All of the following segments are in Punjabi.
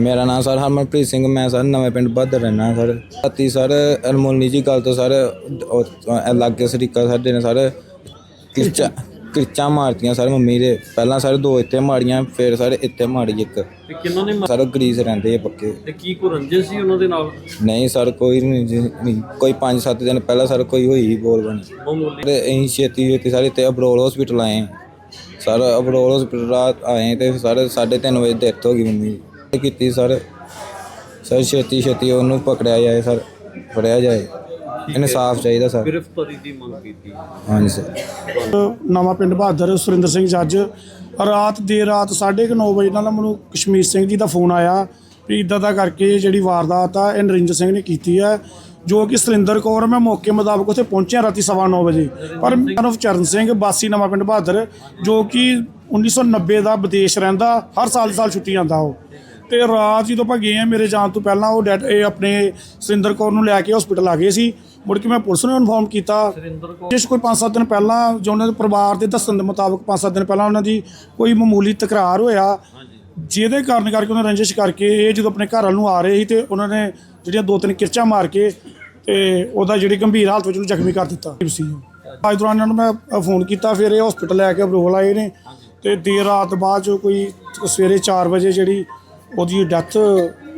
ਮੇਰਾ ਨਾਮ ਸਰ ਹਰਮਨਪ੍ਰੀਤ ਸਿੰਘ ਮੈਂ ਸਰ ਨਵੇਂ ਪਿੰਡ ਬਹਾਦਰ ਰਹਿਣਾ ਸਰ। ਰਾਤੀ ਸਰ ਅਨਮੋਲਨੀ ਜੀ ਗੱਲ ਤੋਂ ਸਰ ਉਹ ਲਾਗੇ ਸਰੀਕਾ ਸਾਡੇ ਨੇ ਸਰ ਕਿਰਚਾ ਕਿਰਚਾ ਮਾਰਤੀਆਂ ਸਰ ਮੰਮੀ ਦੇ। ਪਹਿਲਾਂ ਸਰ ਦੋ ਇੱਥੇ ਮਾਰੀਆਂ ਫਿਰ ਸਰ ਇੱਥੇ ਮਾਰੀ ਇੱਕ। ਤੇ ਕਿੰਨਾਂ ਨੇ ਮਾਰ- ਸਰ ਗਰੀਸ ਰਹਿੰਦੇ ਆ ਪੱਕੇ। ਤੇ ਕੀ ਕੋ ਰੰਜਨ ਸੀ ਉਹਨਾਂ ਦੇ ਨਾਲ? ਨਹੀਂ ਸਰ ਕੋਈ ਨਹੀਂ ਜੀ, ਨਹੀਂ ਕੋਈ 5-7 ਦਿਨ ਪਹਿਲਾਂ ਸਰ ਕੋਈ ਹੋਈ ਬੋਲ ਬਣੀ। ਮਾਮੂਲੀ। ਤੇ ਅਸੀਂ ਛੇਤੀ ਛੇਤੀ ਸਾਰੇ ਤੇ ਅਬਰੋਲ ਹਸਪੀਟਲ ਆਏ ਹਾਂ। ਸਰ ਅਬਰੋਲ ਹਸਪੀਟਲ ਰਾਤ ਆਏ ਤੇ ਸਾਰੇ 3:30 ਵਜੇ ਡੈਥ ਹੋ ਗਈ ਮੰਮੀ ਦੀ। ਕੀਤੀ ਸਰ। ਸਰ ਛੇਤੀ ਛੇਤੀ ਉਹਨੂੰ ਪਕੜਿਆ ਜਾਏ ਸਰ। ਫੜਿਆ ਜਾਏ। ਇਨਸਾਫ ਚਾਹੀਦਾ ਸਰ। ਗ੍ਰਿਫਤਾਰੀ ਦੀ ਮੰਗ ਕੀਤੀ। ਹਾਂਜੀ ਸਰ। ਨਵਾਂ ਪਿੰਡ ਬਹਾਦਰ ਸੁਰਿੰਦਰ ਸਿੰਘ ਜੱਜ। ਰਾਤ ਦੇਰ ਰਾਤ 9:30 ਵਜੇ ਨਾਲ ਮੈਨੂੰ ਕਸ਼ਮੀਰ ਸਿੰਘ ਜੀ ਦਾ ਫੋਨ ਆਇਆ ਵੀ ਇਦਾਂ ਦਾ ਕਰਕੇ ਜਿਹੜੀ ਵਾਰਦਾਤ ਆ ਇਹ ਨਰਿੰਦਰ ਸਿੰਘ ਨੇ ਕੀਤੀ ਹੈ। ਜੋ ਕਿ ਸੁਰਿੰਦਰ ਕੌਰ ਮੈਂ ਮੌਕੇ ਮੁਤਾਬਕ ਉੱਥੇ ਪਹੁੰਚਿਆ ਰਾਤੀ ਸਵਾ ਨੌ ਵਜੇ। ਪਰ ਮਨਵ ਚਰਨ ਸਿੰਘ ਬਾਸੀ ਨਵਾਂ ਪਿੰਡ ਬਹਾਦਰ ਜੋ ਕਿ 1990 ਦਾ ਵਿਦੇਸ਼ ਰਹਿੰਦਾ ਹਰ ਸਾਲ ਦੀ ਸਾਲ ਛੁੱਟੀ ਆਉਂਦਾ ਉਹ। ਤੇ ਰਾਤ ਜਦੋਂ ਆਪਾਂ ਗਏ ਆ ਮੇਰੇ ਜਾਣ ਤੋਂ ਪਹਿਲਾਂ ਉਹ ਡੈਡ ਇਹ ਆਪਣੇ ਸੁਰਿੰਦਰ ਕੌਰ ਨੂੰ ਲੈ ਕੇ ਹਸਪੀਟਲ ਆ ਗਏ ਸੀ। ਮੁੜ ਕੇ ਮੈਂ ਪੁਲਿਸ ਨੂੰ ਇਨਫੋਰਮ ਕੀਤਾ। ਜਿਸ ਕੋਈ 5-7 ਦਿਨ ਪਹਿਲਾਂ ਜੋ ਉਹਨਾਂ ਦੇ ਪਰਿਵਾਰ ਦੇ ਦੱਸਣ ਦੇ ਮੁਤਾਬਕ 5-7 ਦਿਨ ਪਹਿਲਾਂ ਉਹਨਾਂ ਦੀ ਕੋਈ ਮਾਮੂਲੀ ਤਕਰਾਰ ਹੋਇਆ। ਜਿਹਦੇ ਕਾਰਨ ਕਰਕੇ ਉਹਨਾਂ ਰੰਜਿਸ਼ ਕਰਕੇ ਇਹ ਜਦੋਂ ਆਪਣੇ ਘਰ ਵੱਲ ਨੂੰ ਆ ਰਹੇ ਸੀ ਤੇ ਉਹਨਾਂ ਨੇ ਜਿਹੜੀਆਂ ਦੋ ਤਿੰਨ ਕਿਰਚਾਂ ਮਾਰ ਕੇ ਤੇ ਉਹਦਾ ਜਿਹੜੀ ਗੰਭੀਰ ਹਾਲਤ ਵਿੱਚ ਉਹਨੂੰ ਜ਼ਖਮੀ ਕਰ ਦਿੱਤਾ। ਸੀ। ਅੱਜ ਦੌਰਾਨ ਇਹਨਾਂ ਨੂੰ ਮੈਂ ਫੋਨ ਕੀਤਾ ਫਿਰ ਇਹ ਹਸਪੀਟਲ ਲੈ ਕੇ ਅਬਰੋਲ ਆਏ ਨੇ ਤੇ ਦੇਰ ਰਾਤ ਬਾਅਦ ਜੋ ਕੋਈ ਸਵੇਰੇ 4 ਵਜੇ ਜਿਹੜੀ ਉਹਦੀ ਡੈਥ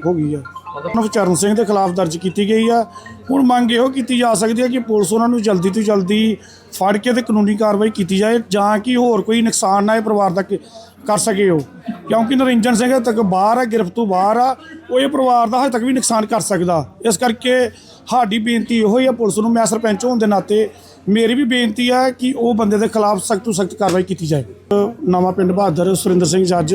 ਹੋ ਗਈ ਆ। ਉਹਨਾਂ ਚਰਨ ਸਿੰਘ ਦੇ ਖਿਲਾਫ ਦਰਜ ਕੀਤੀ ਗਈ ਆ। ਹੁਣ ਮੰਗ ਇਹੋ ਕੀਤੀ ਜਾ ਸਕਦੀ ਹੈ ਕਿ ਪੁਲਿਸ ਉਹਨਾਂ ਨੂੰ ਜਲਦੀ ਤੋਂ ਜਲਦੀ ਫੜ ਕੇ ਤੇ ਕਾਨੂੰਨੀ ਕਾਰਵਾਈ ਕੀਤੀ ਜਾਏ, ਜਾਂ ਕਿ ਹੋਰ ਕੋਈ ਨੁਕਸਾਨ ਨਾ ਇਹ ਪਰਿਵਾਰ ਦਾ ਕ- ਕਰ ਸਕੇ ਉਹ। ਕਿਉਂਕਿ ਨਰਿੰਜਨ ਸਿੰਘ ਹਜੇ ਤੱਕ ਬਾਹਰ ਆ, ਗ੍ਰਿਫਤ ਤੋਂ ਬਾਹਰ ਆ। ਉਹ ਇਹ ਪਰਿਵਾਰ ਦਾ ਹਜੇ ਤੱਕ ਵੀ ਨੁਕਸਾਨ ਕਰ ਸਕਦਾ। ਇਸ ਕਰਕੇ ਸਾਡੀ ਬੇਨਤੀ ਇਹੋ ਹੀ ਆ, ਪੁਲਿਸ ਨੂੰ ਮੈਂ ਸਰਪੰਚ ਹੋਣ ਦੇ ਨਾਤੇ ਮੇਰੀ ਵੀ ਬੇਨਤੀ ਹੈ ਕਿ ਉਹ ਬੰਦੇ ਦੇ ਖਿਲਾਫ ਸਖਤ ਤੋਂ ਸਖਤ ਕਾਰਵਾਈ ਕੀਤੀ ਜਾਏ। ਨਵਾਂ ਪਿੰਡ ਬਹਾਦਰ ਸੁਰਿੰਦਰ ਸਿੰਘ ਜੱਜ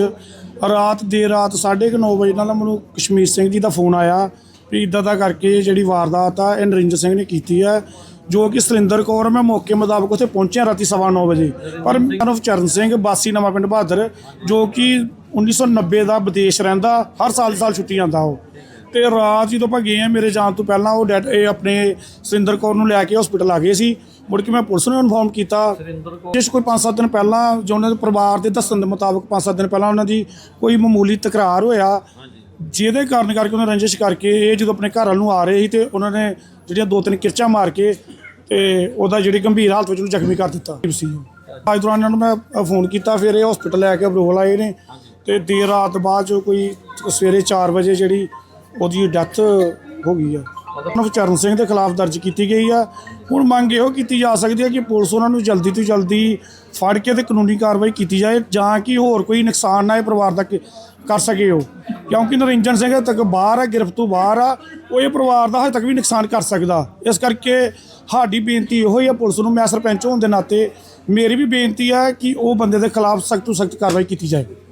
ਰਾਤ ਦੇਰ ਰਾਤ 9:30 ਵਜੇ ਨਾਲ ਮੈਨੂੰ ਕਸ਼ਮੀਰ ਸਿੰਘ ਜੀ ਦਾ ਫੋਨ ਆਇਆ ਵੀ ਇਦਾਂ ਦਾ ਕਰਕੇ ਜਿਹੜੀ ਵਾਰਦਾਤ ਆ, ਇਹ ਨਰਿੰਦਰ ਸਿੰਘ ਨੇ ਕੀਤੀ ਹੈ ਜੋ ਕਿ ਸੁਰਿੰਦਰ ਕੌਰ ਮੈਂ ਮੌਕੇ ਮੁਤਾਬਕ ਉੱਥੇ ਪਹੁੰਚਿਆ ਰਾਤੀ ਸਵਾ ਨੌ ਵਜੇ। ਪਰ ਮਨਵ ਚਰਨ ਸਿੰਘ ਬਾਸੀ ਨਵਾਂ ਪਿੰਡ ਬਹਾਦਰ, ਜੋ ਕਿ 1990 ਦਾ ਵਿਦੇਸ਼ ਰਹਿੰਦਾ, ਹਰ ਸਾਲ ਦੀ ਸਾਲ ਛੁੱਟੀ ਜਾਂਦਾ ਉਹ। ਤੇ ਰਾਤ ਜਦੋਂ ਆਪਾਂ ਗਏ ਆ ਮੇਰੇ ਜਾਣ ਤੋਂ ਪਹਿਲਾਂ ਉਹ ਡੈਡ ਇਹ ਆਪਣੇ ਸੁਰਿੰਦਰ ਕੌਰ ਨੂੰ ਲੈ ਕੇ ਹਸਪੀਟਲ ਆ ਗਏ ਸੀ। ਮੁੜ ਕੇ ਮੈਂ ਪੁਲਿਸ ਨੂੰ ਇਨਫੋਰਮ ਕੀਤਾ। ਜਿਸ ਕੋਈ 5-7 ਦਿਨ ਪਹਿਲਾਂ ਜੋ ਉਹਨਾਂ ਦੇ ਪਰਿਵਾਰ ਦੇ ਦੱਸਣ ਦੇ ਮੁਤਾਬਕ 5-7 ਦਿਨ ਪਹਿਲਾਂ ਉਹਨਾਂ ਦੀ ਕੋਈ ਮਾਮੂਲੀ ਤਕਰਾਰ ਹੋਇਆ। ਜਿਹਦੇ ਕਾਰਨ ਕਰਕੇ ਉਹਨਾਂ ਰੰਜਿਸ਼ ਕਰਕੇ ਇਹ ਜਦੋਂ ਆਪਣੇ ਘਰ ਵੱਲ ਨੂੰ ਆ ਰਹੇ ਸੀ ਤੇ ਉਹਨਾਂ ਨੇ ਜਿਹੜੀਆਂ ਦੋ ਤਿੰਨ ਕਿਰਚਾਂ ਮਾਰ ਕੇ ਤੇ ਉਹਦਾ ਜਿਹੜੀ ਗੰਭੀਰ ਹਾਲਤ ਵਿੱਚ ਉਹਨੂੰ ਜ਼ਖਮੀ ਕਰ ਦਿੱਤਾ। ਸੀ। ਅੱਜ ਦੌਰਾਨ ਇਹਨਾਂ ਨੂੰ ਮੈਂ ਫੋਨ ਕੀਤਾ ਫਿਰ ਇਹ ਹਸਪੀਟਲ ਲੈ ਕੇ ਅਬਰੋਲ ਆਏ ਨੇ। ਤੇ ਦੇਰ ਰਾਤ ਬਾਅਦ ਜੋ ਕੋਈ ਸਵੇਰੇ 4 ਵਜੇ ਜਿਹੜੀ ਉਹਦੀ ਡੈਥ ਹੋ ਗਈ ਆ। ਉਹਨਾਂ ਚਰਨ ਸਿੰਘ ਦੇ ਖਿਲਾਫ ਦਰਜ ਕੀਤੀ ਗਈ ਆ। ਹੁਣ ਮੰਗ ਇਹੋ ਕੀਤੀ ਜਾ ਸਕਦੀ ਹੈ ਕਿ ਪੁਲਿਸ ਉਹਨਾਂ ਨੂੰ ਜਲਦੀ ਤੋਂ ਜਲਦੀ ਫੜ ਕੇ ਤੇ ਕਾਨੂੰਨੀ ਕਾਰਵਾਈ ਕੀਤੀ ਜਾਏ, ਜਾਂ ਕਿ ਹੋਰ ਕੋਈ ਨੁਕਸਾਨ ਨਾ ਇਹ ਪਰਿਵਾਰ ਦਾ ਕਰ ਸਕੇ ਉਹ। ਕਿਉਂਕਿ ਨਰਿੰਜਨ ਸਿੰਘ ਹਜੇ ਤੱਕ ਬਾਹਰ ਆ ਗ੍ਰਿਫਤ ਤੋਂ ਬਾਹਰ ਆ। ਉਹ ਇਹ ਪਰਿਵਾਰ ਦਾ ਹਜੇ ਤੱਕ ਵੀ ਨੁਕਸਾਨ ਕਰ ਸਕਦਾ। ਇਸ ਕਰਕੇ ਸਾਡੀ ਬੇਨਤੀ ਇਹੋ ਹੀ ਆ ਪੁਲਿਸ ਨੂੰ, ਮੈਂ ਸਰਪੰਚ ਹੋਣ ਦੇ ਨਾਤੇ ਮੇਰੀ ਵੀ ਬੇਨਤੀ ਆ ਕਿ ਉਹ ਬੰਦੇ ਦੇ ਖਿਲਾਫ ਸਖਤ ਤੋਂ ਸਖਤ ਕਾਰਵਾਈ ਕੀਤੀ ਜਾਏ।